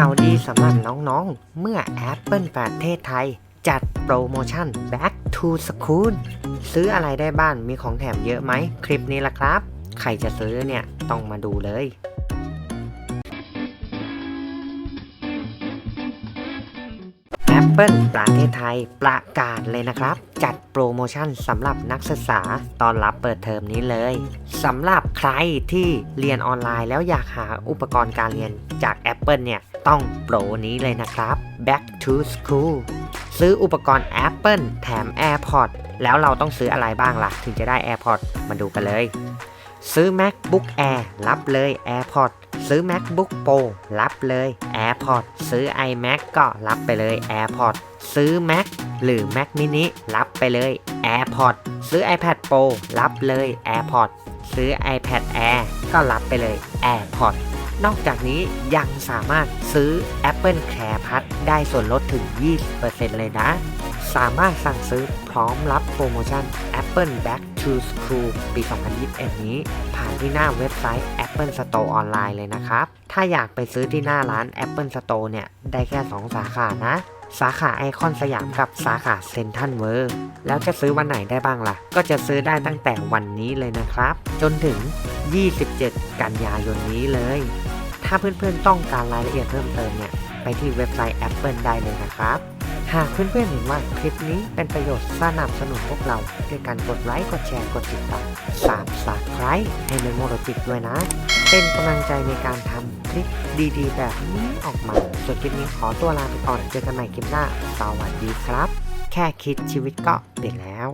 ข่าวดีสำหรับน้องๆ เมื่อ Apple ประเทศไทย จัดโปรโมชั่น Back to School ซื้ออะไรได้บ้างมีของแถมเยอะไหม คลิปนี้ละครับ ใครจะซื้อเนี่ย ต้องมาดูเลย Apple ประเทศไทยประกาศเลยนะครับ จัดโปรโมชั่นสำหรับนักศึกษาตอนรับเปิดเทอมนี้เลยสำหรับใครที่เรียนออนไลน์แล้วอยากหาอุปกรณ์การเรียนจาก Apple เนี่ยต้องโปรนี้เลยนะครับ Back to School ซื้ออุปกรณ์ Apple แถม AirPods แล้วเราต้องซื้ออะไรบ้างล่ะ ถึงจะได้ AirPods มาดูกันเลย ซื้อ MacBook Air รับเลย AirPods ซื้อ MacBook Pro รับเลย AirPods ซื้อ iMac ก็รับไปเลย AirPods ซื้อ Mac หรือ Mac mini รับไปเลย AirPods ซื้อ iPad Pro รับเลย AirPods ซื้อ iPad Air ก็รับไปเลย AirPods นอกจากนี้ยังสามารถซื้อ Apple Care Pass ได้ส่วนลดถึง 20%เลยนะ สามารถสั่งซื้อพร้อมรับโปรโมชั่น Apple Back to School ปี 2021 นี้ ผ่านที่หน้าเว็บไซต์ Apple Store ออนไลน์เลยนะครับ ถ้าอยากไปซื้อที่หน้าร้าน Apple Store เนี่ย ได้แค่ 2 สาขานะ สาขาไอคอนสยามกับสาขาเซนทันเวิร์แล้วจะซื้อวันไหนได้บ้างล่ะ ก็จะซื้อได้ตั้งแต่วันนี้เลยนะครับ จนถึง 27 กันยายนนี้เลย ถ้าเพื่อนๆต้องการรายละเอียดเพิ่มเติมเนี่ย ไปที่เว็บไซต์ Apple ได้เลยนะครับ หากเพื่อนๆเห็นว่าคลิปนี้เป็นประโยชน์สนับสนุนพวกเราด้วยการกดไลค์กดแชร์กดติดตามสามสักไครให้เมโมโรจิกด้วยนะ เป็นกำลังใจในการทำคลิปดีๆ แบบนี้ออกมา ส่วนคลิปนี้ขอตัวลาไปก่อนเจอกันใหม่คลิปหน้า สวัสดีครับ แค่คิดชีวิตก็เปลี่ยนแล้ว